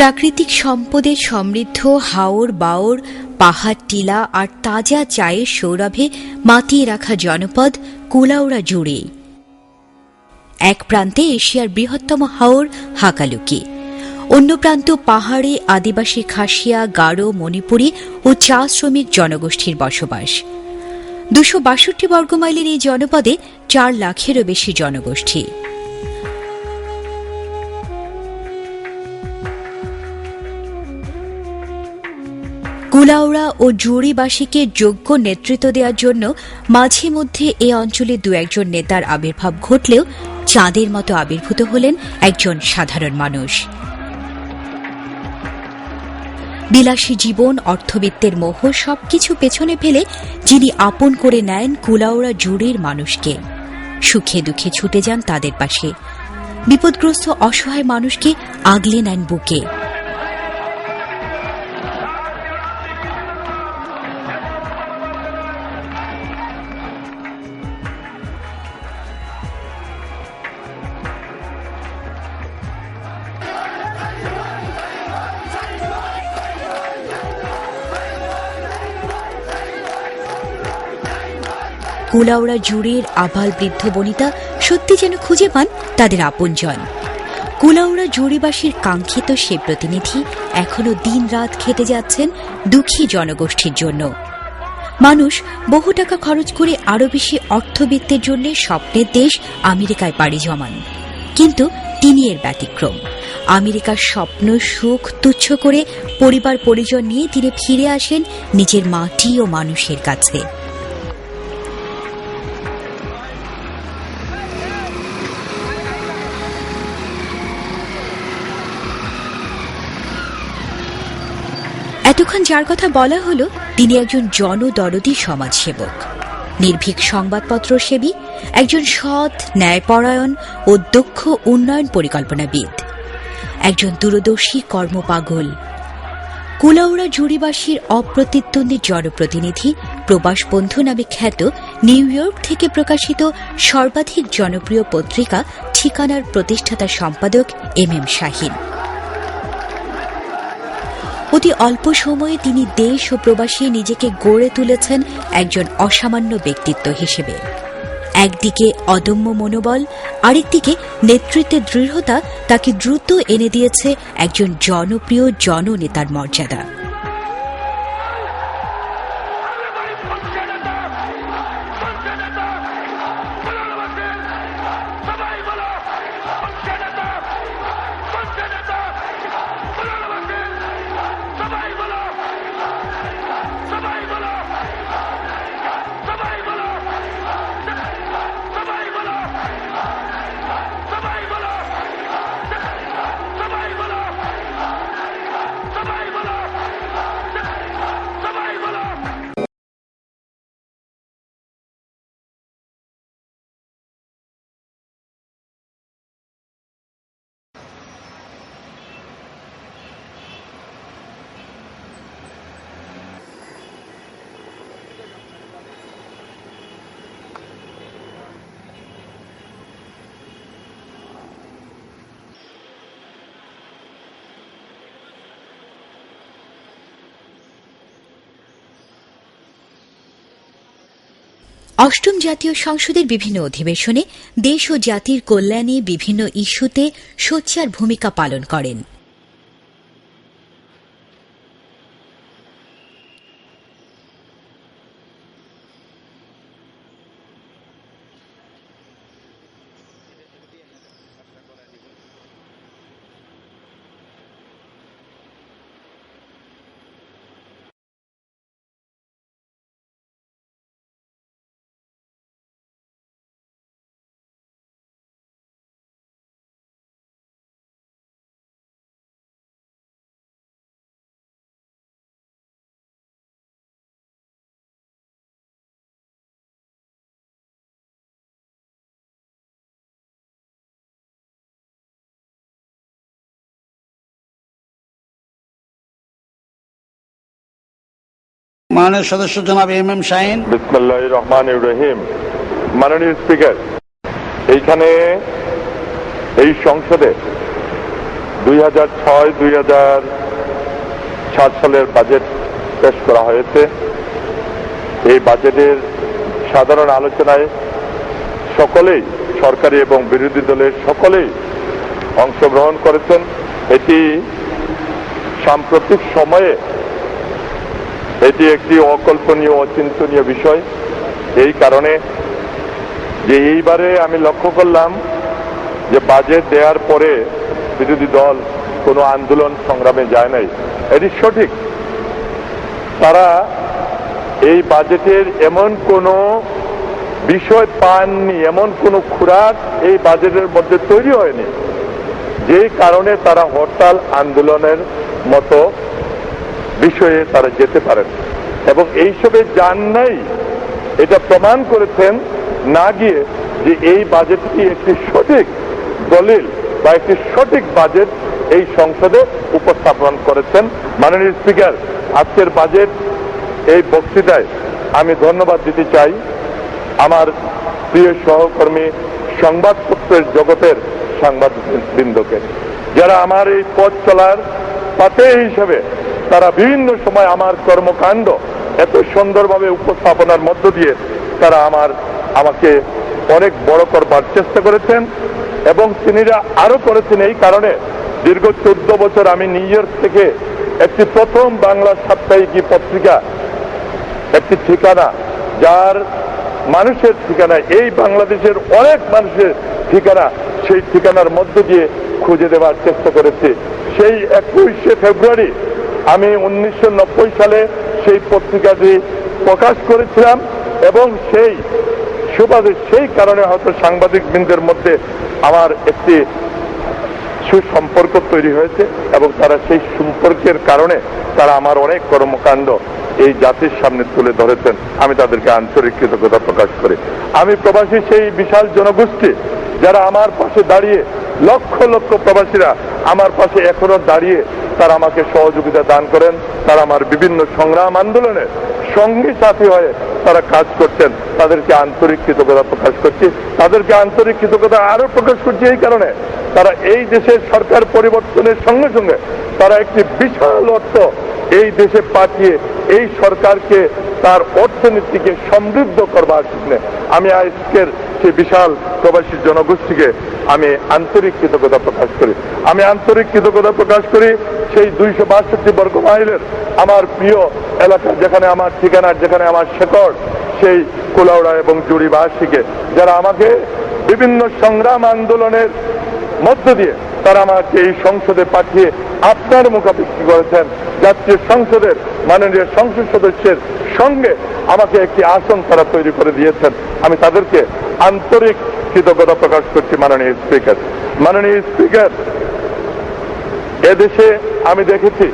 প্রাকৃতিক সম্পদের সমৃদ্ধ হাওর, বাওর, পাহাড়, টিলা আর তাজা চায়ের সৌরভে মাতিয়ে রাখা জনপদ কুলাউড়া জুড়ে। এক প্রান্তে এশিয়ার বৃহত্তম হাওর হাকালুকি। অন্য প্রান্ত পাহাড়ে আদিবাসী খাসিয়া, গারো, মণিপুরী ও চা শ্রমিক জনগোষ্ঠীর বসবাস। দুশো বাষট্টি বর্গমাইলের এই জনপদে চার লাখেরও বেশি জনগোষ্ঠী। কুলাউড়া ও জুড়িবাসীকে যোগ্য নেতৃত্ব দেওয়ার জন্য মাঝে মধ্যে এ অঞ্চলে দু একজন নেতার আবির্ভাব ঘটলেও চাঁদের মতো আবির্ভূত হলেন একজন সাধারণ মানুষ। বিলাসী জীবন, অর্থবিত্তের মোহ সবকিছু পেছনে ফেলে যিনি আপন করে নেন কুলাউড়া জুড়ের মানুষকে। সুখে দুঃখে ছুটে যান তাদের পাশে। বিপদগ্রস্ত, অসহায় মানুষকে আগলে নেন বুকে। কুলাউড়া জুড়ের আবাল বৃদ্ধ বনিতা সত্যি যেন খুঁজে পান তাদের আপনজন। কুলাউড়া জুড়িবাসীর কাঙ্ক্ষিত সে প্রতিনিধি এখনও দিন রাত খেটে যাচ্ছেন দুঃখী জনগোষ্ঠীর জন্য। মানুষ বহু টাকা খরচ করে আরও বেশি অর্থবিত্তের জন্য স্বপ্নের দেশ আমেরিকায় পাড়ি জমান। কিন্তু তিনি এর ব্যতিক্রম। আমেরিকার স্বপ্ন, সুখ তুচ্ছ করে পরিবার পরিজন নিয়ে তিনি ফিরে আসেন নিজের মাটি ও মানুষের কাছে। এতক্ষণ যার কথা বলা হলো, তিনি একজন জনদরদী সমাজসেবক। নির্ভীক সংবাদপত্র সেবী, একজন সৎ, ন্যায়পরায়ণ ও দক্ষ উন্নয়ন পরিকল্পনাবিদ। একজন দূরদর্শী কর্মপাগল। কুলাউড়া জুড়িবাসীর অপ্রতিদ্বন্দ্বী জনপ্রতিনিধি প্রবাস বন্ধু নামে খ্যাত নিউ ইয়র্ক থেকে প্রকাশিত সর্বাধিক জনপ্রিয় পত্রিকা ঠিকানার প্রতিষ্ঠাতা সম্পাদক এম এম শাহিন। অতি অল্প সময়ে তিনি দেশ ও প্রবাসী নিজেকে গড়ে তুলেছেন একজন অসামান্য ব্যক্তিত্ব হিসেবে। একদিকে অদম্য মনোবল, আরেকদিকে নেতৃত্বে দৃঢ়তা তাকে দ্রুত এনে দিয়েছে একজন জনপ্রিয় জননেতার মর্যাদা। অষ্টম জাতীয় সংসদের বিভিন্ন অধিবেশনে দেশ ও জাতির কল্যাণে বিভিন্ন ইস্যুতে সোচ্চার ভূমিকা পালন করেন। মাননীয় সদস্য জনাব এম এম শাহিন রহমান রহিম। মাননীয় স্পিকার, এইখানে এই সংসদে দুই হাজার ছয়, দুই হাজার সাত সালের বাজেট পেশ করা হয়েছে। এই বাজেটের সাধারণ আলোচনায় সকলেই, সরকারি এবং বিরোধী দলের সকলেই অংশগ্রহণ করেছেন। এটি সাম্প্রতিক সময়ে এটি একটি অকল্পনীয়, অচিন্তনীয় বিষয়। এই কারণে যে এইবারে আমি লক্ষ্য করলাম যে বাজেট দেওয়ার পরে বিরোধী দল কোনো আন্দোলন সংগ্রামে যায় নাই। এটি সঠিক। তারা এই বাজেটের এমন কোনো বিষয় পাননি, এমন কোনো খুরাক এই বাজেটের মধ্যে তৈরি হয়নি যে কারণে তারা হরতাল আন্দোলনের মতো বিষয়ে তারা যেতে পারেন। এবং এইসবে যান নাই এটা প্রমাণ করেছেন না গিয়ে যে এই বাজেটটি একটি সঠিক দলিল বা একটি সঠিক বাজেট এই সংসদে উপস্থাপন করেছেন মাননীয় স্পিকার। আজকের বাজেট এই বক্তৃতায় আমি ধন্যবাদ দিতে চাই আমার প্রিয় সহকর্মী সংবাদপত্রের জগতের সাংবাদিকবৃন্দকে যারা আমার এই পথ চলার পাতে হিসেবে তারা বিভিন্ন সময় আমার কর্মকাণ্ড এত সুন্দরভাবে উপস্থাপনার মধ্য দিয়ে তারা আমার, আমাকে অনেক বড় করবার চেষ্টা করেছেন এবং তিনিরা আরও করেছেন এই কারণে দীর্ঘ চোদ্দ বছর আমি নিউ ইয়র্ক থেকে একটি প্রথম বাংলা সাপ্তাহিকী পত্রিকা, একটি ঠিকানা, যার মানুষের ঠিকানা, এই বাংলাদেশের অনেক মানুষের ঠিকানা সেই ঠিকানার মধ্য দিয়ে খুঁজে দেওয়ার চেষ্টা করেছে। সেই একুশে ফেব্রুয়ারি আমি উনিশশো নব্বই সালে সেই পত্রিকাটি প্রকাশ করেছিলাম এবং সেই সুবাদে সেই কারণে হয়তো সাংবাদিক বৃন্দের মধ্যে আমার একটি সুসম্পর্ক তৈরি হয়েছে এবং তারা সেই সম্পর্কের কারণে তারা আমার অনেক কর্মকাণ্ড এই জাতির সামনে তুলে ধরেছেন। আমি তাদেরকে আন্তরিক কৃতজ্ঞতা প্রকাশ করি। আমি প্রবাসী সেই বিশাল জনগোষ্ঠী যারা আমার পাশে দাঁড়িয়ে লক্ষ লক্ষ প্রবাসীরা আমার পাশে এখনও দাঁড়িয়ে তারা আমাকে সহযোগিতা দান করেন, তারা আমার বিভিন্ন সংগ্রাম আন্দোলনে সঙ্গী সাথী হয়ে তারা কাজ করছেন। তাদেরকে আন্তরিক কৃতজ্ঞতা প্রকাশ করছি। তাদেরকে আন্তরিক কৃতজ্ঞতা আরও প্রকাশ করছি এই কারণে তারা এই দেশের সরকার পরিবর্তনের সঙ্গে সঙ্গে তারা একটি বিশাল অর্থ এই দেশে পাঠিয়ে এই সরকারকে তার অর্থনীতিকে সমৃদ্ধ করবার জন্য আমি আজকের সেই বিশাল প্রবাসী জনগোষ্ঠীকে আমি আন্তরিক কৃতজ্ঞতা প্রকাশ করি। আমি আন্তরিক কৃতজ্ঞতা প্রকাশ করি সেই দুইশো বাষট্টি বর্গ মাইলের আমার প্রিয় এলাকা যেখানে আমার ঠিকানা, যেখানে আমার শেকড়, সেই কোলাউড়া এবং জুড়িবাসীকে, যারা আমাকে বিভিন্ন সংগ্রাম আন্দোলনের মধ্য দিয়ে তারা আমাকে এই সংসদে পাঠিয়ে আপনার মুখাপেক্ষি করেছেন। জাতীয় সংসদের মাননীয় সংসদ সদস্যের সঙ্গে আমাকে একটি আসন তারা তৈরি করে দিয়েছেন। আমি তাদেরকে আন্তরিক কৃতজ্ঞতা প্রকাশ করছি মাননীয় স্পিকার। মাননীয় স্পিকার, এদেশে আমি দেখেছি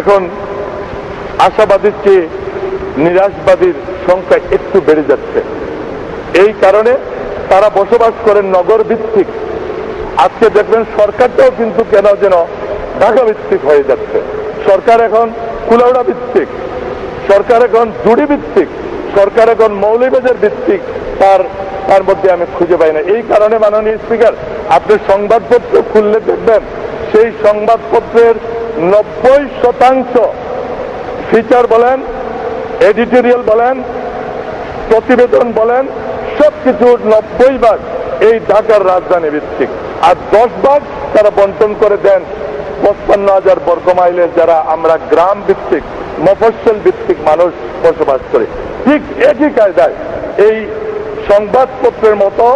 এখন আশাবাদীর চেয়ে নিরাশবাদীর সংখ্যা একটু বেড়ে যাচ্ছে। এই কারণে তারা বসবাস করেন নগর ভিত্তিক আজকে দেখবেন সরকারটাও কিন্তু কেন যেন ঢাকা ভিত্তিক হয়ে যাচ্ছে। সরকার এখন কুলাউড়া ভিত্তিক সরকার এখন জুড়ি ভিত্তিক সরকার এখন মৌলিবাজার ভিত্তিক, তার তার মধ্যে আমি খুঁজে পাই না। এই কারণে মাননীয় স্পিকার, আপনি সংবাদপত্র খুললে দেখবেন সেই সংবাদপত্রের নব্বই শতাংশ ফিচার বলেন এডিটোরিয়াল বলেন, প্রতিবেদন বলেন, সবকিছুর নব্বই ভাগ এই ঢাকার রাজধানী ভিত্তিক আর দশ ভাগ তারা বন্টন করে দেন। পঁচপান্ন হাজার বর্গ মাইলের যারা আমরা গ্রাম ভিত্তিক মফসল ভিত্তিক মানুষ বসবাস করি। ঠিক একই কায়দায় এই সংবাদপত্রের মতো